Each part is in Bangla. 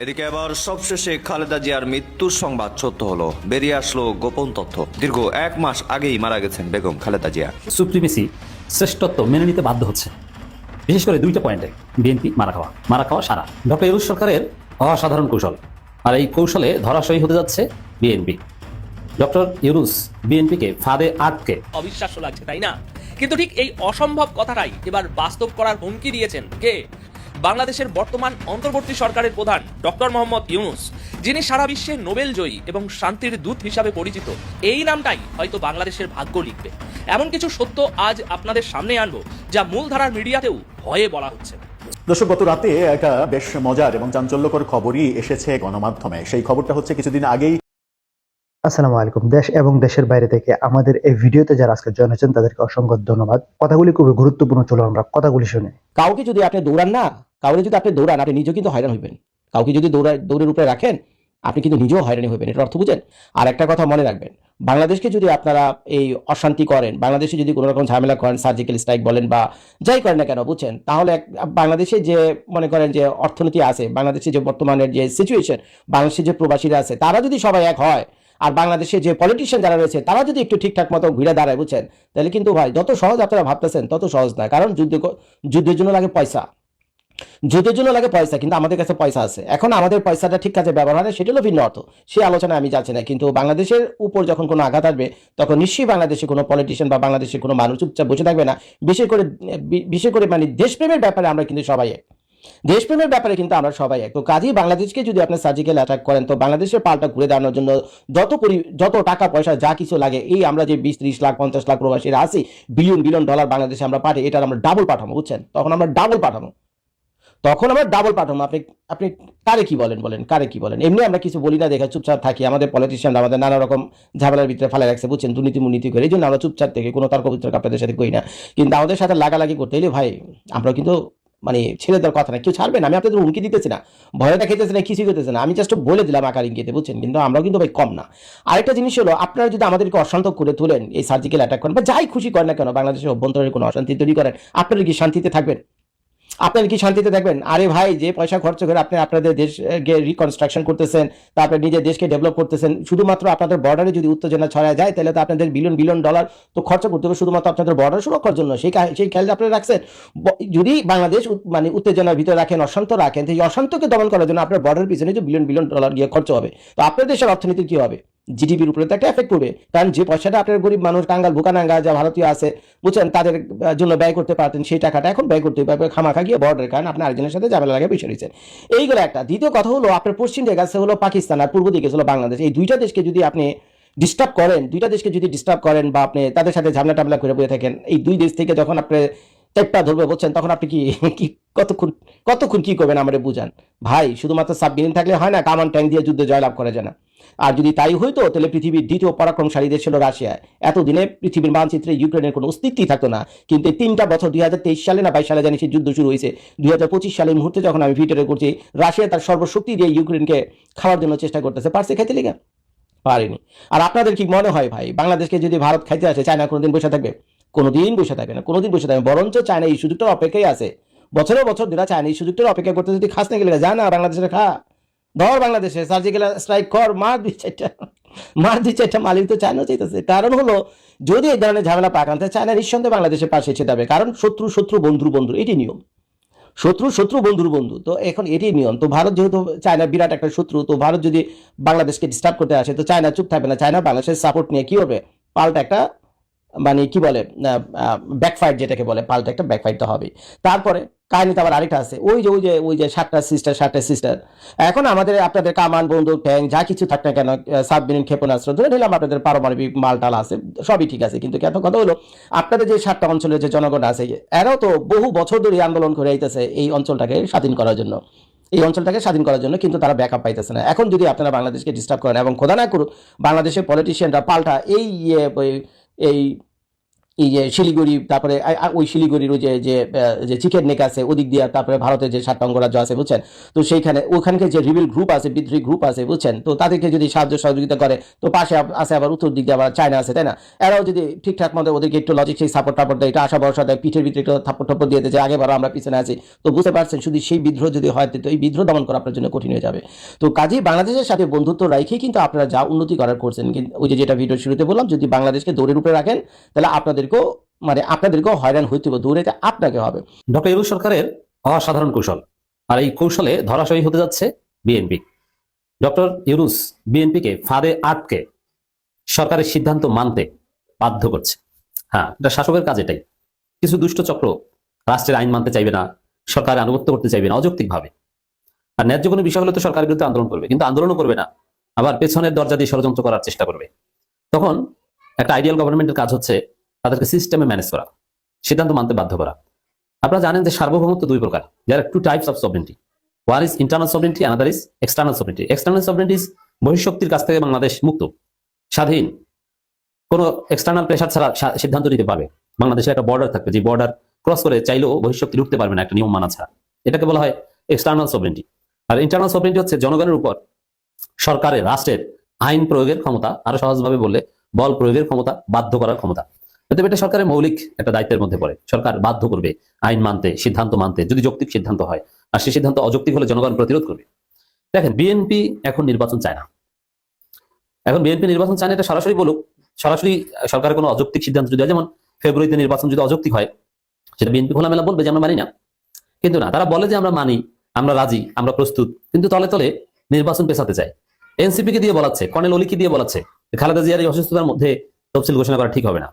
এদিকে আবার সবশেষে খালেদা জিয়ার মৃত্যুর সংবাদ সত্য হলো। বেরিয়ে আসলো গোপন তথ্য। দীর্ঘ এক মাস আগেই মারা গেছেন বেগম খালেদা জিয়া। সুপ্রিমেসি শ্রেষ্ঠত্ব মেনে নিতে বাধ্য হচ্ছে। বিশেষ করে দুইটা পয়েন্টে বিএনপি মারা খাওয়া। মারা খাওয়া সারা। ডক্টর ইউরুস সরকারের অসাধারণ কৌশল। আর এই কৌশলে ধরাশয়ী হতে যাচ্ছে বিএনপি। ডক্টর ইউরুস বিএনপিকে ফাঁদে আটকে। অবিশ্বাস্য লাগছে তাই না? কিন্তু ঠিক এই অসম্ভব কথাটাই এবার বাস্তব করার হুমকি দিয়েছেন কে? বাংলাদেশের বর্তমান অন্তর্বর্তী সরকারের প্রধান ডক্টর মোহাম্মদ ইউনুস যিনি সারা বিশ্বে নোবেল জয়ী এবং শান্তির দূত হিসাবে পরিচিত এই নামটাই হয়তো বাংলাদেশের ভাগ্য লিখবে। এমন কিছু সত্য আজ আপনাদের সামনে আনব যা মূলধারার মিডিয়াতেও ভয়ে বলা হচ্ছে। দর্শক গত রাতে একটা বেশ মজার এবং চাঞ্চল্যকর খবরই এসেছে গণমাধ্যমে। সেই খবরটা হচ্ছে কিছুদিন আগেই আসসালামু আলাইকুম দেশ এবং দেশের বাইরে থেকে আমাদের এই ভিডিওতে যারা আজকে জয়েন হয়েছেন তাদেরকে অসংখ্য ধন্যবাদ। কথাগুলি খুবই গুরুত্বপূর্ণ চলো আমরা কথাগুলি শুনে। কাউকে যদি আপনি দৌড়ান না কাউকে যদি আপনি দৌড়ান, আপনি নিজেও কিন্তু হয়রান হইবেন। কাউকে যদি দৌড়ায় দৌড়ের উপরে রাখেন, আপনি কিন্তু নিজেও হয়রানি হইবেন। এটার অর্থ বুঝেন? আর একটা কথা মনে রাখবেন, বাংলাদেশকে যদি আপনারা এই অশান্তি করেন, বাংলাদেশে যদি কোনো রকম ঝামেলা করেন সার্জিক্যাল স্ট্রাইক বলেন বা যাই করেন না কেন, বুঝছেন? তাহলে বাংলাদেশে যে মনে করেন যে অর্থনীতি আছে, বাংলাদেশে যে বর্তমানের যে সিচুয়েশন বাংলাদেশে যে প্রবাসীরা আছে, তারা যদি সবাই এক হয়, আর বাংলাদেশে যে পলিটিশিয়ান যারা রয়েছে, তারা যদি একটু ঠিকঠাক মতো ঘুরে দাঁড়ায়, বুঝছেন? তাহলে কিন্তু ভাই, যত সহজ আপনারা ভাবতেছেন, তত সহজ না। কারণ যুদ্ধ যুদ্ধের জন্য লাগে পয়সা। যুদ্ধের জন্য লাগে পয়সা, কিন্তু আমাদের কাছে পয়সা আছে। এখন আমাদের পয়সাটা ঠিক কাজে ব্যবহার হয় সেটা হলো ভিন্ন অর্থ। সেই আলোচনায় আমি যাচ্ছি না, কিন্তু বাংলাদেশের উপর যখন কোনো আঘাত আসবে, তখন নিশ্চয়ই বাংলাদেশে কোনো পলিটিশিয়ান বা বাংলাদেশের কোনো মানুষ চুপচাপ বসে থাকবে না। বিশেষ করে বিশেষ করে মানে দেশপ্রেমের ব্যাপারে আমরা কিন্তু সবাই এক। দেশপ্রেমের ব্যাপারে কিন্তু আমরা সবাই এক। তো কাজেই বাংলাদেশকে যদি আপনি সার্জিক্যাল অ্যাটাক করেন, তো বাংলাদেশের পাল্টা ঘুরে দাঁড়ানোর জন্য যত পরি, যত টাকা পয়সা যা কিছু লাগে, এই আমরা যে বিশ, ত্রিশ লাখ, পঞ্চাশ লাখ প্রবাসীরা আছি বিলিয়ন বিলিয়ন ডলার বাংলাদেশে আমরা পাঠাই, এটার আমরা ডাবল পাঠাবো, বুঝছেন? তখন আমরা ডাবল পাঠাবো। তখন আমরা ডাবল পাঠাবো আপনি আপনি কারে কি বলেন বলেন, কারে কি বলেন? এমনি আমরা কিছু বলি না, দেখে চুপচাপ থাকি। আমাদের পলিটিশিয়ান আমাদের নানা রকম ঝামেলার ভিতরে ফেলে রাখছে, বুঝছেন? দুর্নীতি মুনীতি করে। এই জন্য আমরা চুপচাপ থেকে কোনো তর্ক বিতর্ক আপনাদের সাথে করি না। কিন্তু আমাদের সাথে লাগালাগি করতে এলে ভাই, আমরা কিন্তু মানে ছেড়ে দেওয়ার কথা না। কেউ ছাড়বেন আমি আপনাদের হুমকি দিতেছি না। ভয় দেখাইতেছি না, কিছুই করতেছে না। আমি জাস্ট বলে দিলাম আকার ইঙ্গিতে, বুঝছেন? কিন্তু আমরাও কিন্তু, ভাই, কম না। আরেকটা জিনিস হলো, আপনারা যদি আমাদেরকে অশান্ত করে তোলেন, এই সার্জিক্যাল অ্যাটাক করেন, বা যাই খুশি করেন না কেন, বাংলাদেশের অভ্যন্তরের কোনো অশান্তি তৈরি করেন, আপনারা কি শান্তিতে থাকবেন? আপনারা কি শান্তিতে দেখবেন? আরে ভাই, যে পয়সা খরচ করে আপনি আপনাদের দেশকে রিকনস্ট্রাকশন করতেছেন তারপরে নিজের দেশকে ডেভেলপ করতেছেন, শুধুমাত্র আপনাদের বর্ডারে যদি উত্তেজনা ছড়ায় যায়, তাহলে তো আপনাদের বিলিয়ন বিলিয়ন ডলার তো খরচ করতে হবে শুধুমাত্র আপনাদের বর্ডার সুরক্ষার জন্য। সেই সেই খেয়াল আপনারা রাখছেন? যদি বাংলাদেশ মানে উত্তেজনার ভিতরে রাখেন, অশান্ত রাখেন এই অশান্তকে দমন করার জন্য আপনার বর্ডার পিছনে যে বিলিয়ন বিলিয়ন ডলার গিয়ে খরচ হবে। তো আপনার দেশের অর্থনীতি কী হবে? জিডিপির উপরে, তো একটা এফেক্ট পড়বে। কারণ যে পয়সাটা আপনার গরিব মানুষ, কাঙ্গাল ভুকানাঙ্গা যা ভারতীয় আছে, বুঝছেন? তাদের জন্য ব্যয় করতে পারতেন, সেই টাকাটা এখন ব্যয় করতে হবে খামাখা গিয়ে বর্ডার কারণ আপনি আরেকজনের সাথে ঝামেলা লাগে বসে রয়েছেন এইগুলো একটা। দ্বিতীয় কথা হলো, আপনার পশ্চিম দিকে আছে হলো পাকিস্তান, আর পূর্ব দিকে হলো বাংলাদেশ। এই দুইটা দেশকে যদি আপনি ডিস্টার্ব করেন, দুইটা দেশকে যদি ডিস্টার্ব করেন বা আপনি তাদের সাথে ঝামেলা টামলা করে বসে থাকেন, এই দুই দেশ থেকে যখন আপনি টেপটা ধরবে বলছেন তখন আপনি কি কি, কতক্ষণ কতক্ষণ কি করবেন আমারে বুঝান? ভাই, শুধুমাত্র সাবমেরিন থাকলে হয় না, কামান ট্যাঙ্ক দিয়ে যুদ্ধে জয়লাভ করা যায় না। আর যদি তাই হইতো, তাহলে পৃথিবীর দ্বিতীয় পরাক্রমশালী দেশ ছিল রাশিয়া। এতদিনে পৃথিবীর মানচিত্রে ইউক্রেনের কোনো অস্তিত্বই থাকতো না। কিন্তু তিনটা বছর দুই হাজার তেইশ সালে না বাইশ সালে জানি সেই যুদ্ধ শুরু হয়েছে। দুই হাজার পঁচিশ সালের মুহূর্তে যখন আমি ভিডিওটা করছি, রাশিয়া তার সর্বশক্তি দিয়ে ইউক্রেনকে খাওয়ার জন্য চেষ্টা করতেছে। পারছে খাইতে লেগে? পারেনি। আর আপনাদের কি মনে হয় ভাই, বাংলাদেশকে যদি ভারত খাইতে আসে, চায়না কোনোদিন বসে থাকবে? কোনোদিন বসে থাকবে না, কোনোদিন বসে থাকবে। বরঞ্চ চায়না এই সুযোগটার অপেক্ষায় আছে। বছরের বছর দিরা চায়না এই সুযোগটার অপেক্ষা করতে যদি খাস না গেলে যা না, বাংলাদেশের খা। ধর বাংলাদেশে সার্জিক্যাল স্ট্রাইক কর, মার দুই চারটা, মার দুই চারটা মালিক তো চায়না চাইতেছে। কারণ হলো, যদি এই ধরনের ঝামেলা পাকান তাহলে চায়না নিঃসন্দেহে বাংলাদেশের পাশে এসে যাবে। কারণ শত্রু শত্রু বন্ধুর বন্ধু, এটি নিয়ম। শত্রু শত্রু বন্ধুর বন্ধু, তো এখন এটি নিয়ম। তো ভারত যেহেতু চায়না বিরাট একটা শত্রু, তো ভারত যদি বাংলাদেশকে ডিস্টার্ব করতে আসে, তো চায়না চুপ থাকবে না। চায়না বাংলাদেশের সাপোর্ট নিয়ে কি হবে? পাল্টা একটা মানে কি বলে ব্যাকফাইট যেটাকে বলে পাল্টা একটা ব্যাকফাইট তো হবে তারপরে কাহিনীতে আবার আরেকটা আছে ওই যে ওই যে ওই যে সাতটা সিস্টার সাতটা সিস্টার এখন আমাদের আপনাদের কামান বন্দুক ট্যাঙ্ক যা কিছু থাক না কেন সাবমেরিন ক্ষেপণাস্ত্র ধরে নিলাম আপনাদের পারমাণবিক মালটাল আছে সবই ঠিক আছে কিন্তু এত কথা হলো? আপনাদের যে সাতটা অঞ্চলের যে জনগণ আছে এরাও তো বহু বছর ধরে আন্দোলন করে আইতেছে এই অঞ্চলটাকে স্বাধীন করার জন্য। এই অঞ্চলটাকে স্বাধীন করার জন্য কিন্তু তারা ব্যাকআপ পাইতেছে না। এখন যদি আপনারা বাংলাদেশকে ডিস্টার্ব করেন এবং খোদা না করুক বাংলাদেশের পলিটিশিয়ানরা পাল্টা এই ইয়ে, এই এই যে শিলিগুড়ি, তারপরে ওই শিলিগুড়ির ওই যে চিকেন নেক আছে, ওদিক দিয়ে, তারপরে ভারতের যে সাতটা অঙ্গরাজ্য আছে, বুঝছেন? তো সেইখানে, ওখানকার যে রিভিল গ্রুপ আছে, বিদ্রোহী গ্রুপ আছে, বুঝছেন? তো তাদেরকে যদি সাহায্য সহযোগিতা করে, তো পাশে আছে আবার উত্তর দিক দিয়ে আবার চায়না আছে, তাই না? এরাও যদি ঠিকঠাক মতো ওদেরকে একটু লজিক সেই সাপোর্ট টাপোর্ট দেয়, একটু আশা ভরসা দেয়, পিঠের ভিতরে একটু থাপ্পড় টাপ্পড় দিয়ে দেয় আগে বারো আমরা পিছনে আছি, তো বুঝতে পারছেন, শুধু সেই বিদ্রোহ যদি হয়, তো এই বিদ্রোহ দমন করা আপনার জন্য কঠিন হয়ে যাবে। তো কাজেই বাংলাদেশের সাথে বন্ধুত্ব রাখেই কিন্তু আপনারা যা উন্নতি করার করছেন, কিন্তু ওই যে যেটা ভিডিও শুরুতে বললাম, যদি বাংলাদেশকে দৌড়ের উপরে রাখেন, তাহলে আপনাদেরকেও মানে আপনাদেরকেও হয়রান হইতে হবে দৌড়াইতে আপনাকে হবে। ডক্টর ইউনুস সরকারের অসাধারণ কৌশল। আর এই কৌশলে ধরাশয়ী হতে যাচ্ছে বিএনপি। ডক্টর ইউনুস বিএনপিকে, ফাঁদে আটকে সরকারের সিদ্ধান্ত মানতে বাধ্য করছে। হ্যাঁ এটা শাসকের কাজ এটাই। কিছু দুষ্ট চক্র রাষ্ট্রের আইন মানতে চাইবে না, সরকারের আনুগত্য করতে চাইবে না, অযৌক্তিকভাবে। আর ন্যায্য কোনো বিষয় হলে তো সরকারের বিরুদ্ধে আন্দোলন করবে, কিন্তু আন্দোলনও করবে না। আবার পেছনের দরজা দিয়ে ষড়যন্ত্র করার চেষ্টা করবে। তখন একটা আইডিয়াল গভর্নমেন্টের কাজ হচ্ছে তাদেরকে সিস্টেমে ম্যানেজ করা। সিদ্ধান্ত মানতে বাধ্য করা। আপনারা জানেন যে সার্বভৌমত্ব দুই প্রকার। There two types of sovereignty one is internal sovereignty another is external sovereignty external sovereignty is বহিঃশক্তির কাছ থেকে বাংলাদেশ মুক্ত, স্বাধীন। কোনো এক্সটার্নাল প্রেশার ছাড়া সিদ্ধান্ত নিতে পারবে। বাংলাদেশের একটা বর্ডার থাকবে। যে বর্ডার ক্রস করে চাইলেও বহিঃশক্তি ঢুকতে পারবে না একটা নিয়ম মানা ছাড়া। এটাকে বলা হয় এক্সটার্নাল সভরেন্টি আর ইন্টারনাল সভরেন্টি হচ্ছে জনগণের উপর, সরকারের, রাষ্ট্রের আইন প্রয়োগের ক্ষমতা, আরও সহজভাবে বললে বল প্রয়োগের ক্ষমতা, বাধ্য করার ক্ষমতা। এটা সরকারের মৌলিক একটা দায়িত্বের মধ্যে পড়ে। সরকার বাধ্য করবে আইন মানতে, সিদ্ধান্ত মানতে, যদি যৌক্তিক সিদ্ধান্ত হয়, আর সেই সিদ্ধান্ত অযৌক্তিক হলে জনগণ প্রতিরোধ করবে। দেখেন বিএনপি এখন নির্বাচন চায় না। এখন বিএনপি নির্বাচন চায় না, এটা সরাসরি বলুক। সরাসরি সরকারের কোনো অযৌক্তিক সিদ্ধান্ত যদি যেমন ফেব্রুয়ারিতে নির্বাচন যদি অযৌক্তিক হয়, সেটা বিএনপি খোলামেলা বলবে যে আমরা মানি না। কিন্তু না, তারা বলে যে আমরা মানি, আমরা রাজি, আমরা প্রস্তুত। কিন্তু তলে তলে নির্বাচন পেছাতে চায়। এনসিপি কে দিয়ে বলাচ্ছে, কর্নেল অলিকে দিয়ে বলাচ্ছে, খালেদা জিয়ার এই অসুস্থতার মধ্যে তফসিল ঘোষণা করা ঠিক হবে না।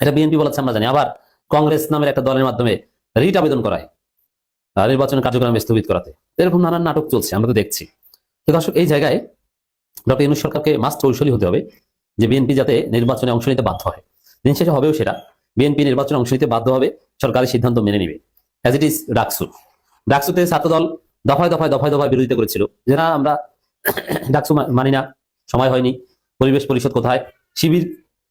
এটা বিএনপি বলাচ্ছে আমরা জানি। আবার কংগ্রেস নামের একটা দলের মাধ্যমে রিট আবেদন করায় আহ, নির্বাচনের কার্যক্রম স্থগিত করাতে। এরকম নানান নাটক চলছে আমরা তো দেখছি। তো দর্শক এই জায়গায় ডক্টর ইউনুস সরকারকে মাস্ট কৌশলী হতে হবে যে বিএনপি যাতে নির্বাচনে অংশ নিতে বাধ্য হয়। দিন শেষে হবেও সেটা বিএনপি নির্বাচনে অংশ নিতে বাধ্য হবে সরকারি সিদ্ধান্ত মেনে নিবে। As it is DUCSU. ডাকসুতে Chhatradal দফায় দফায় দফায় দফায় বিরোধিতা করেছিল। যে না আমরা ডাকসু মানি না সময় হয়নি পরিবেশ পরিষদ কোথায় শিবির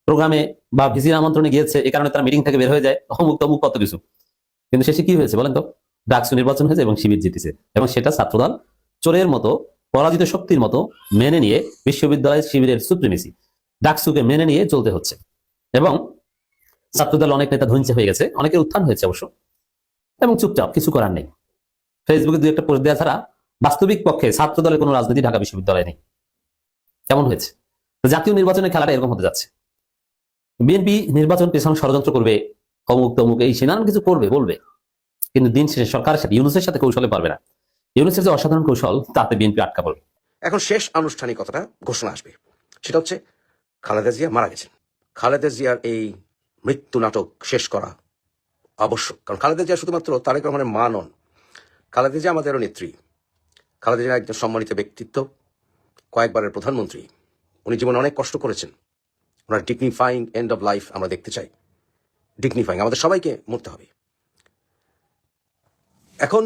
প্রোগ্রামে বা ভিসির আমন্ত্রণে গিয়েছে, এ কারণে তারা মিটিং থেকে বের হয়ে যায়। অমুক তমুক কত কিছু। কিন্তু শেষে কি হয়েছে বলেন তো? ডাকসু নির্বাচন হয়েছে এবং শিবির জিতেছে। এবং সেটা ছাত্রদল চোরের মতো, পরাজিত শক্তির মতো মেনে নিয়ে বিশ্ববিদ্যালয়ের শিবিরের সুপ্রিমেসি ডাকসুকে মেনে নিয়ে চলতে হচ্ছে। এবং ছাত্রদল অনেক নেতা ধনচে হয়ে গেছে, অনেকের উত্থান হয়েছে অবশ্য। এবং চুপচাপ, কিছু করার নেই। ফেসবুকে দু একটা পোস্ট দেওয়া ছাড়া বাস্তবিক পক্ষে ছাত্র দলের কোনো রাজনীতি ঢাকা বিশ্ববিদ্যালয়ে নেই। কেমন হয়েছে? জাতীয় নির্বাচনের খেলাটা এরকম হতে যাচ্ছে। বিএনপি নির্বাচন পেছনে ষড়যন্ত্র করবে। অমুক তমুক এই সে কিছু করবে, বলবে। কিন্তু দিন শেষে সরকারের সাথে, ইউনুসের সাথে কৌশলে পারবে না। ইউনুসের যে অসাধারণ কৌশল, তাতে বিএনপি আটকা পড়বে। এখন শেষ আনুষ্ঠানিকতাটা ঘোষণা আসবে। সেটা হচ্ছে, খালেদা জিয়া মারা গেছেন। খালেদা জিয়ার এই মৃত্যু নাটক শেষ করা আবশ্যক। কারণ খালেদা জিয়া শুধুমাত্র তারেক রহমানের মা নন। খালেদা জিয়া আমাদেরও নেত্রী। খালেদা জিয়া একজন সম্মানিত ব্যক্তিত্ব, কয়েকবারের প্রধানমন্ত্রী। উনি জীবনে অনেক কষ্ট করেছেন। ওনার ডিগনিফাইং এন্ড অফ লাইফ আমরা দেখতে চাই। ডিগনিফাইং আমাদের সবাইকে মরতে হবে। এখন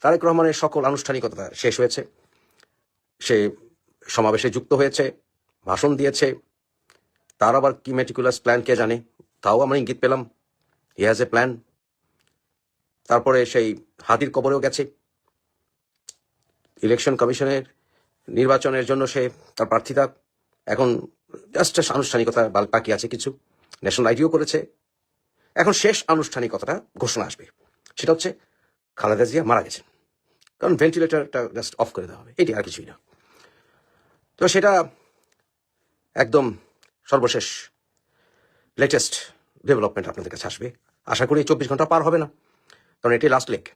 তারেক রহমানের সকল আনুষ্ঠানিকতা শেষ হয়েছে। সে সমাবেশে যুক্ত হয়েছে, ভাষণ দিয়েছে। তার আবার কি মেটিকুলাস প্ল্যান কে জানে? তাও আমরা ইঙ্গিত পেলাম। হি হ্যাজ এ প্ল্যান তারপরে সেই হাতির কবরেও গেছে। ইলেকশন কমিশনের নির্বাচনের জন্য সে তার প্রার্থিতা এখন জাস্ট আনুষ্ঠানিকতা বাল- বাকি আছে কিছু। ন্যাশনাল আইডিও করেছে। এখন শেষ আনুষ্ঠানিকতাটা ঘোষণা আসবে। সেটা হচ্ছে খালেদা জিয়া মারা গেছেন। কারণ ভেন্টিলেটরটা জাস্ট অফ করে দেওয়া হবে। এটি আর কিছুই না। তো সেটা একদম সর্বশেষ লেটেস্ট ডেভেলপমেন্ট আপনাদের কাছে আসবে। আশা করি চব্বিশ ঘণ্টা পার হবে না। কারণ এটি লাস্ট লেক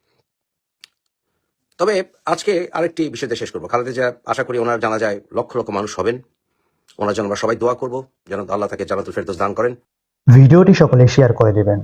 তবে আজকে আরেকটি বিষয়তে শেষ করব। খালেদা জিয়া, আশা করি ওনার জানা যায় লক্ষ লক্ষ মানুষ হবেন। ওনার জন্য আমরা সবাই দোয়া করব, যেন আল্লাহ তাকে জানাতুল ফেরদৌস দান করেন। ভিডিওটি সকলে শেয়ার করে দিবেন।